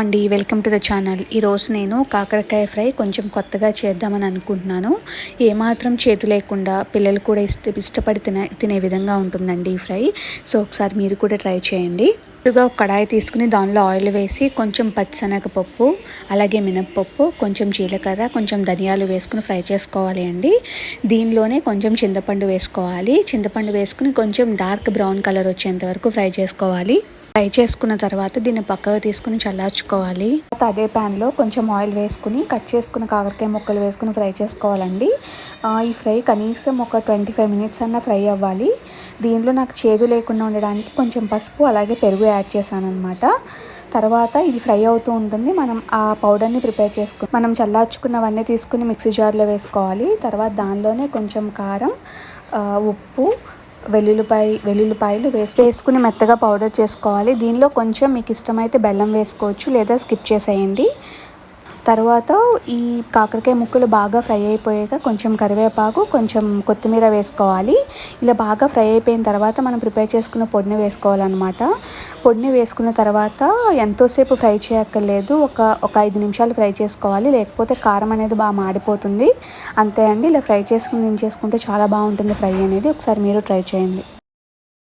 అండి welcome to the channel. ఈరోజు నేను కాకరకాయ ఫ్రై కొంచెం కొత్తగా చేద్దామని అనుకుంటున్నాను. ఏమాత్రం చేతు లేకుండా పిల్లలు కూడా ఇష్ట ఇష్టపడి తినే తినే విధంగా ఉంటుందండి ఈ ఫ్రై. సో ఒకసారి మీరు కూడా ట్రై చేయండి. ముందుగా ఒక కడాయి తీసుకుని దానిలో ఆయిల్ వేసి కొంచెం పచ్చిశనగపప్పు అలాగే మినప్పప్పు కొంచెం జీలకర్ర కొంచెం ధనియాలు వేసుకుని ఫ్రై చేసుకోవాలి అండి. దీనిలోనే కొంచెం చింతపండు వేసుకోవాలి. చింతపండు వేసుకుని కొంచెం డార్క్ బ్రౌన్ కలర్ వచ్చేంత వరకు ఫ్రై చేసుకోవాలి. ఫ్రై చేసుకున్న తర్వాత దీన్ని పక్కకు తీసుకుని చల్లార్చుకోవాలి. అదే ప్యాన్లో కొంచెం ఆయిల్ వేసుకుని కట్ చేసుకున్న కాకరకాయ ముక్కలు వేసుకుని ఫ్రై చేసుకోవాలండి. ఈ ఫ్రై కనీసం ఒక ట్వంటీ ఫైవ్ మినిట్స్ అన్న ఫ్రై అవ్వాలి. దీనిలో నాకు చేదు లేకుండా ఉండడానికి కొంచెం పసుపు అలాగే పెరుగు యాడ్ చేశాను అనమాట తర్వాత ఇది ఫ్రై అవుతూ ఉంటుంది. మనం ఆ పౌడర్ని ప్రిపేర్ చేసుకుని మనం చల్లార్చుకున్నవన్నీ తీసుకుని మిక్సీ జార్లో వేసుకోవాలి. తర్వాత దానిలోనే కొంచెం కారం ఉప్పు వెల్లుల్లిపాయ వెల్లుల్లిపాయలు వేసి వేసుకుని మెత్తగా పౌడర్ చేసుకోవాలి. దీనిలో కొంచెం మీకు ఇష్టమైతే బెల్లం వేసుకోవచ్చు లేదా స్కిప్ చేసేయండి. తర్వాత ఈ కాకరకాయ ముక్కలు బాగా ఫ్రై అయిపోయాక కొంచెం కరివేపాకు కొంచెం కొత్తిమీర వేసుకోవాలి. ఇలా బాగా ఫ్రై అయిపోయిన తర్వాత మనం ప్రిపేర్ చేసుకున్న పొడిని వేసుకోవాలన్నమాట. పొడిని వేసుకున్న తర్వాత ఎంతోసేపు ఫ్రై చేయక్కర్లేదు. ఒక ఒక ఐదు నిమిషాలు ఫ్రై చేసుకోవాలి. లేకపోతే కారం అనేది బాగా మాడిపోతుంది. అంతే అండి. ఇలా ఫ్రై చేసుకుని దించేసుకుంటే చాలా బాగుంటుంది ఫ్రై అనేది. ఒకసారి మీరు ట్రై చేయండి.